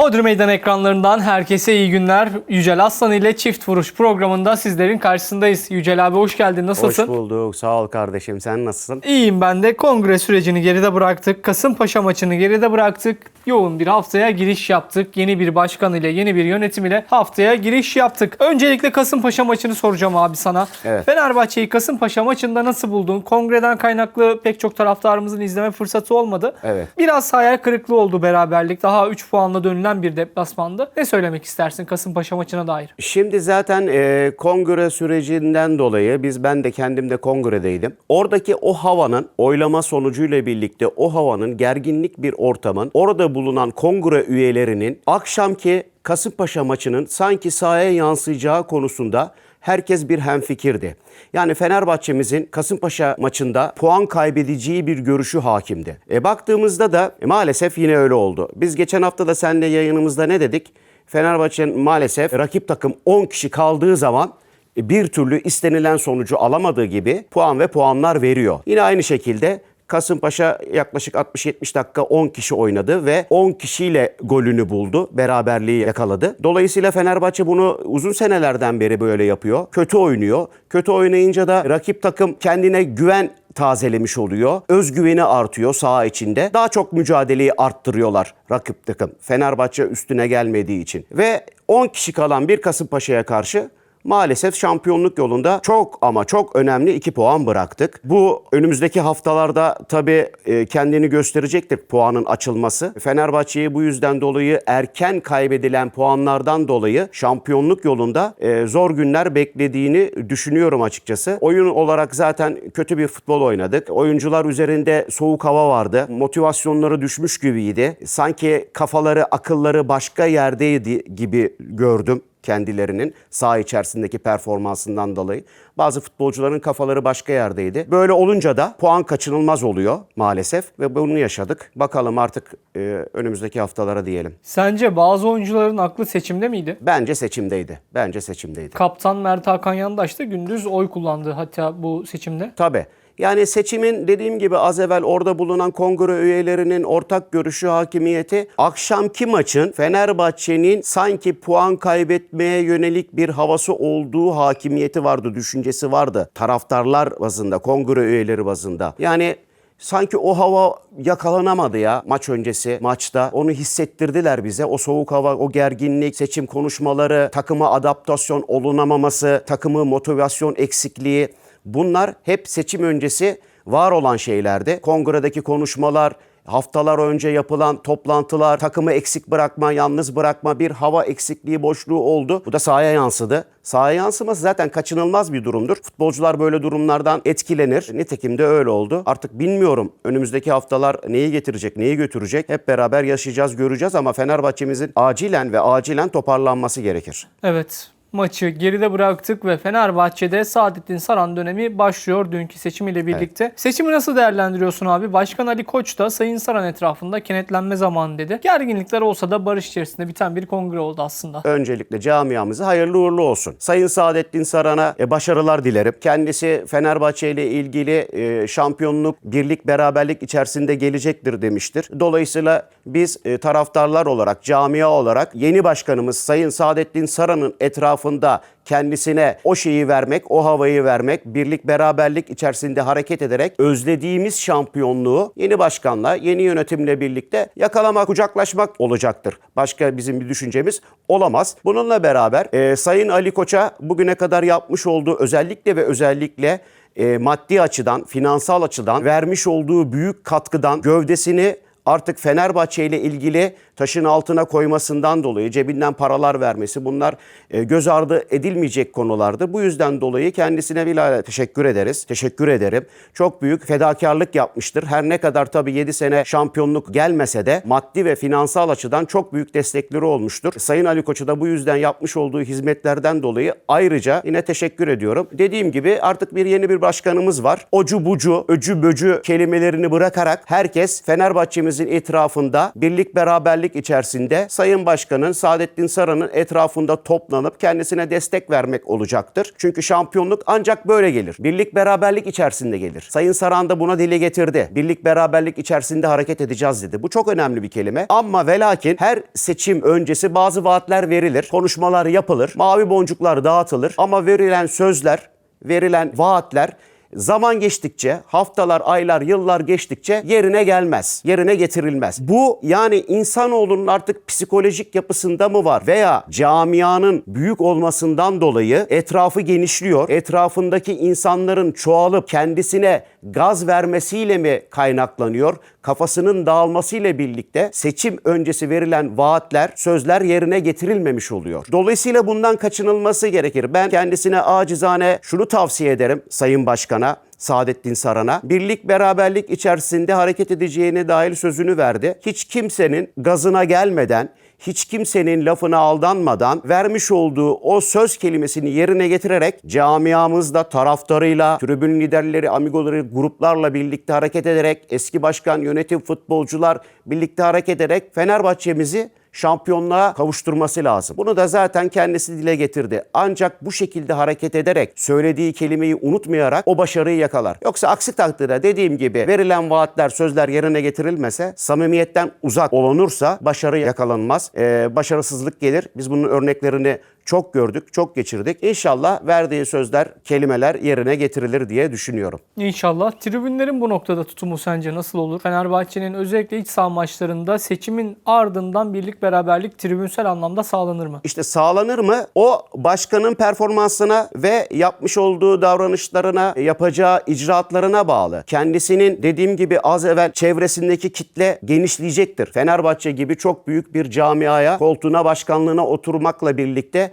Hodri Meydan ekranlarından herkese iyi günler. Yücel Aslan ile Çift Vuruş programında sizlerin karşısındayız. Yücel abi hoş geldin. Nasılsın? Hoş bulduk. Sağ ol kardeşim. Sen nasılsın? İyiyim ben de. Kongre sürecini geride bıraktık. Kasımpaşa maçını geride bıraktık. Yoğun bir haftaya giriş yaptık. Yeni bir başkan ile, yeni bir yönetim ile haftaya giriş yaptık. Öncelikle Kasımpaşa maçını soracağım abi sana. Evet. Fenerbahçe'yi Kasımpaşa maçında nasıl buldun? Kongreden kaynaklı pek çok taraftarımızın izleme fırsatı olmadı. Evet. Biraz hayal kırıklığı oldu beraberlik. Daha 3 puanla dönülen bir deplasmandı. Ne söylemek istersin Kasımpaşa maçına dair? Şimdi zaten e, kongre sürecinden dolayı biz ben de kendim de kongredeydim. Oradaki o havanın oylama sonucuyla birlikte o havanın gerginlik bir ortamın orada bulunan kongre üyelerinin akşamki Kasımpaşa maçının sanki sahaya yansıyacağı konusunda herkes bir hemfikirdi. Yani Fenerbahçe'mizin Kasımpaşa maçında puan kaybedeceği bir görüşü hakimdi. E baktığımızda da e, maalesef yine öyle oldu. Biz geçen hafta da seninle yayınımızda ne dedik? Fenerbahçe'nin maalesef rakip takım 10 kişi kaldığı zaman e, bir türlü istenilen sonucu alamadığı gibi puan ve puanlar veriyor. Yine aynı şekilde Kasımpaşa yaklaşık 60-70 dakika 10 kişi oynadı ve 10 kişiyle golünü buldu. Beraberliği yakaladı. Dolayısıyla Fenerbahçe bunu uzun senelerden beri böyle yapıyor. Kötü oynuyor. Kötü oynayınca da rakip takım kendine güven tazelemiş oluyor. Özgüveni artıyor saha içinde. Daha çok mücadeleyi arttırıyorlar rakip takım. Fenerbahçe üstüne gelmediği için. Ve 10 kişi kalan bir Kasımpaşa'ya karşı Maalesef şampiyonluk yolunda çok ama çok önemli 2 puan bıraktık. Bu önümüzdeki haftalarda tabii e, kendini gösterecektir puanın açılması. Fenerbahçe'yi bu yüzden dolayı erken kaybedilen puanlardan dolayı şampiyonluk yolunda e, zor günler beklediğini düşünüyorum açıkçası. Oyun olarak zaten kötü bir futbol oynadık. Oyuncular üzerinde soğuk hava vardı. Motivasyonları düşmüş gibiydi. Sanki kafaları, akılları başka yerdeydi gibi gördüm kendilerinin saha içerisindeki performansından dolayı. Bazı futbolcuların kafaları başka yerdeydi. Böyle olunca da puan kaçınılmaz oluyor maalesef ve bunu yaşadık. Bakalım artık e, önümüzdeki haftalara diyelim. Sence bazı oyuncuların aklı seçimde miydi? Bence seçimdeydi. Bence seçimdeydi. Kaptan Mert Hakan Yandaş da gündüz oy kullandı hatta bu seçimde. Tabii. Yani seçimin dediğim gibi az evvel orada bulunan kongre üyelerinin ortak görüşü hakimiyeti akşamki maçın Fenerbahçe'nin sanki puan kaybetmeye yönelik bir havası olduğu hakimiyeti vardı, düşüncesi vardı. Taraftarlar bazında, kongre üyeleri bazında. Yani Sanki o hava yakalanamadı ya maç öncesi maçta. Onu hissettirdiler bize. O soğuk hava, o gerginlik, seçim konuşmaları, takıma adaptasyon olunamaması, takımı motivasyon eksikliği. Bunlar hep seçim öncesi var olan şeylerdi. Kongredeki konuşmalar, haftalar önce yapılan toplantılar, takımı eksik bırakma, yalnız bırakma, bir hava eksikliği boşluğu oldu. Bu da sahaya yansıdı. Sahaya yansıması zaten kaçınılmaz bir durumdur. Futbolcular böyle durumlardan etkilenir. Nitekim de öyle oldu. Artık bilmiyorum önümüzdeki haftalar neyi getirecek, neyi götürecek. Hep beraber yaşayacağız, göreceğiz ama Fenerbahçe'mizin acilen ve acilen toparlanması gerekir. Evet maçı geride bıraktık ve Fenerbahçe'de Saadettin Saran dönemi başlıyor dünkü seçimiyle birlikte. Seçimi nasıl değerlendiriyorsun abi? Başkan Ali Koç da Sayın Saran etrafında kenetlenme zamanı dedi. Gerginlikler olsa da barış içerisinde biten bir kongre oldu aslında. Öncelikle camiamıza hayırlı uğurlu olsun. Sayın Saadettin Saran'a e, başarılar dilerim. Kendisi Fenerbahçe ile ilgili e, şampiyonluk, birlik, beraberlik içerisinde gelecektir demiştir. Dolayısıyla biz e, taraftarlar olarak, camia olarak yeni başkanımız Sayın Saadettin Saran'ın etrafında kendisine o şeyi vermek, o havayı vermek, birlik, beraberlik içerisinde hareket ederek özlediğimiz şampiyonluğu yeni başkanla, yeni yönetimle birlikte yakalamak, kucaklaşmak olacaktır. Başka bizim bir düşüncemiz olamaz. Bununla beraber e, Sayın Ali Koç'a bugüne kadar yapmış olduğu özellikle ve özellikle e, maddi açıdan, finansal açıdan vermiş olduğu büyük katkıdan gövdesini artık Fenerbahçe ile ilgili taşın altına koymasından dolayı cebinden paralar vermesi bunlar e, göz ardı edilmeyecek konulardır. Bu yüzden dolayı kendisine bilahare teşekkür ederiz. Teşekkür ederim. Çok büyük fedakarlık yapmıştır. Her ne kadar tabii 7 sene şampiyonluk gelmese de maddi ve finansal açıdan çok büyük destekleri olmuştur. Sayın Ali Koç'u da bu yüzden yapmış olduğu hizmetlerden dolayı ayrıca yine teşekkür ediyorum. Dediğim gibi artık bir yeni bir başkanımız var. Ocu bucu, öcü böcü kelimelerini bırakarak herkes Fenerbahçe'mizin Fenerbahçemizin etrafında birlik beraberlik içerisinde Sayın Başkan'ın Saadettin Saran'ın etrafında toplanıp kendisine destek vermek olacaktır. Çünkü şampiyonluk ancak böyle gelir. Birlik beraberlik içerisinde gelir. Sayın Saran da buna dile getirdi. Birlik beraberlik içerisinde hareket edeceğiz dedi. Bu çok önemli bir kelime. Ama ve lakin her seçim öncesi bazı vaatler verilir. Konuşmalar yapılır. Mavi boncuklar dağıtılır. Ama verilen sözler, verilen vaatler Zaman geçtikçe, haftalar, aylar, yıllar geçtikçe yerine gelmez, yerine getirilmez. Bu yani insanoğlunun artık psikolojik yapısında mı var veya camianın büyük olmasından dolayı etrafı genişliyor, etrafındaki insanların çoğalıp kendisine gaz vermesiyle mi kaynaklanıyor? Kafasının dağılmasıyla birlikte seçim öncesi verilen vaatler, sözler yerine getirilmemiş oluyor. Dolayısıyla bundan kaçınılması gerekir. Ben kendisine acizane şunu tavsiye ederim Sayın Başkan'a. Saadettin Saran'a birlik beraberlik içerisinde hareket edeceğine dair sözünü verdi. Hiç kimsenin gazına gelmeden, hiç kimsenin lafına aldanmadan vermiş olduğu o söz kelimesini yerine getirerek camiamızda taraftarıyla, tribün liderleri, amigoları, gruplarla birlikte hareket ederek, eski başkan, yönetim, futbolcular birlikte hareket ederek Fenerbahçemizi şampiyonluğa kavuşturması lazım. Bunu da zaten kendisi dile getirdi. Ancak bu şekilde hareket ederek söylediği kelimeyi unutmayarak o başarıyı yakalar. Yoksa aksi takdirde dediğim gibi verilen vaatler, sözler yerine getirilmese, samimiyetten uzak olunursa başarı yakalanmaz. Ee, başarısızlık gelir. Biz bunun örneklerini çok gördük, çok geçirdik. İnşallah verdiği sözler, kelimeler yerine getirilir diye düşünüyorum. İnşallah. Tribünlerin bu noktada tutumu sence nasıl olur? Fenerbahçe'nin özellikle iç saha maçlarında seçimin ardından birlik beraberlik tribünsel anlamda sağlanır mı? İşte sağlanır mı? O başkanın performansına ve yapmış olduğu davranışlarına, yapacağı icraatlarına bağlı. Kendisinin dediğim gibi az evvel çevresindeki kitle genişleyecektir. Fenerbahçe gibi çok büyük bir camiaya, koltuğuna, başkanlığına oturmakla birlikte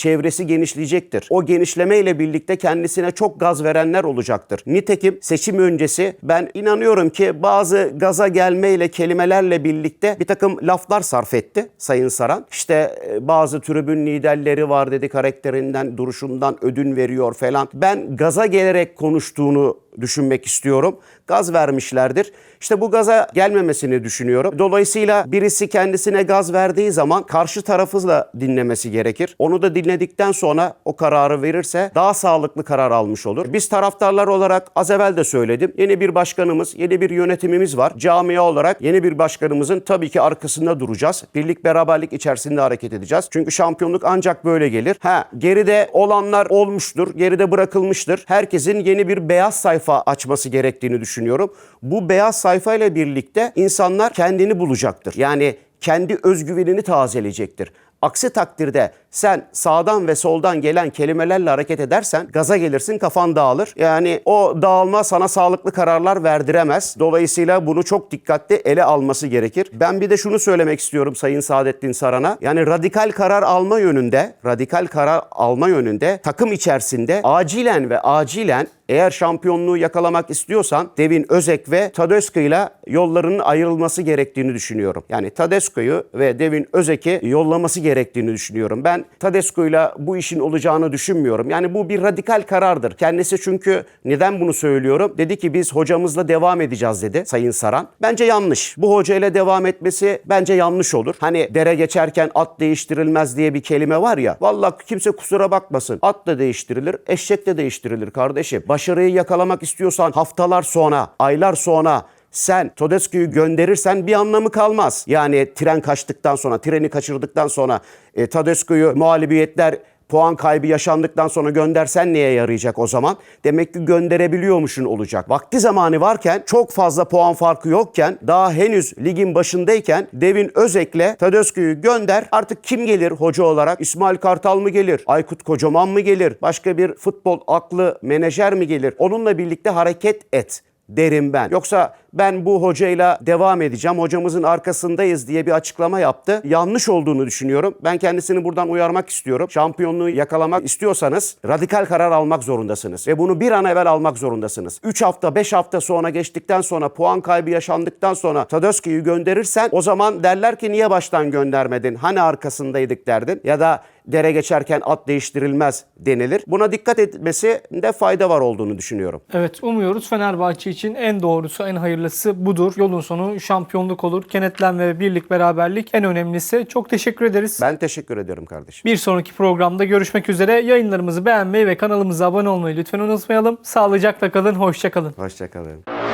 çevresi genişleyecektir. O genişlemeyle birlikte kendisine çok gaz verenler olacaktır. Nitekim seçim öncesi ben inanıyorum ki bazı gaza gelmeyle kelimelerle birlikte bir takım laflar sarf etti Sayın Saran. İşte e, bazı tribün liderleri var dedi karakterinden, duruşundan ödün veriyor falan. Ben gaza gelerek konuştuğunu düşünmek istiyorum. Gaz vermişlerdir. İşte bu gaza gelmemesini düşünüyorum. Dolayısıyla birisi kendisine gaz verdiği zaman karşı tarafı da dinlemesi gerekir. Onu da dinledikten sonra o kararı verirse daha sağlıklı karar almış olur. Biz taraftarlar olarak az evvel de söyledim. Yeni bir başkanımız, yeni bir yönetimimiz var. Camia olarak yeni bir başkanımızın tabii ki arkasında duracağız. Birlik beraberlik içerisinde hareket edeceğiz. Çünkü şampiyonluk ancak böyle gelir. Ha geride olanlar olmuştur, geride bırakılmıştır. Herkesin yeni bir beyaz sayfa açması gerektiğini düşünüyorum. Bu beyaz sayfa ile birlikte insanlar kendini bulacaktır. Yani kendi özgüvenini tazeleyecektir. Aksi takdirde sen sağdan ve soldan gelen kelimelerle hareket edersen gaza gelirsin kafan dağılır. Yani o dağılma sana sağlıklı kararlar verdiremez. Dolayısıyla bunu çok dikkatli ele alması gerekir. Ben bir de şunu söylemek istiyorum Sayın Saadettin Saran'a. Yani radikal karar alma yönünde, radikal karar alma yönünde takım içerisinde acilen ve acilen eğer şampiyonluğu yakalamak istiyorsan Devin Özek ve Tedesco ile yollarının ayrılması gerektiğini düşünüyorum. Yani Tedesco'yu ve Devin Özek'i yollaması gerektiğini düşünüyorum. Ben Tedesco ile bu işin olacağını düşünmüyorum. Yani bu bir radikal karardır. Kendisi çünkü neden bunu söylüyorum? Dedi ki biz hocamızla devam edeceğiz dedi Sayın Saran. Bence yanlış. Bu hoca ile devam etmesi bence yanlış olur. Hani dere geçerken at değiştirilmez diye bir kelime var ya. Vallahi kimse kusura bakmasın. At da değiştirilir, eşek de değiştirilir kardeşim. Başarıyı yakalamak istiyorsan haftalar sonra, aylar sonra sen Todescu'yu gönderirsen bir anlamı kalmaz. Yani tren kaçtıktan sonra, treni kaçırdıktan sonra e, Todescu'yu muhalibiyetler puan kaybı yaşandıktan sonra göndersen neye yarayacak o zaman? Demek ki gönderebiliyormuşsun olacak. Vakti zamanı varken çok fazla puan farkı yokken daha henüz ligin başındayken Devin Özek'le Tedesco'yu gönder. Artık kim gelir hoca olarak? İsmail Kartal mı gelir? Aykut Kocaman mı gelir? Başka bir futbol aklı menajer mi gelir? Onunla birlikte hareket et derim ben. Yoksa ben bu hocayla devam edeceğim, hocamızın arkasındayız diye bir açıklama yaptı. Yanlış olduğunu düşünüyorum. Ben kendisini buradan uyarmak istiyorum. Şampiyonluğu yakalamak istiyorsanız radikal karar almak zorundasınız. Ve bunu bir an evvel almak zorundasınız. 3 hafta, 5 hafta sonra geçtikten sonra, puan kaybı yaşandıktan sonra Tedesco'yu gönderirsen o zaman derler ki niye baştan göndermedin? Hani arkasındaydık derdin? Ya da dere geçerken at değiştirilmez denilir. Buna dikkat etmesinde fayda var olduğunu düşünüyorum. Evet umuyoruz Fenerbahçe için en doğrusu en hayırlısı budur. Yolun sonu şampiyonluk olur. Kenetlenme ve birlik beraberlik en önemlisi. Çok teşekkür ederiz. Ben teşekkür ederim kardeşim. Bir sonraki programda görüşmek üzere. Yayınlarımızı beğenmeyi ve kanalımıza abone olmayı lütfen unutmayalım. Sağlıcakla kalın, hoşça kalın. Hoşçakalın.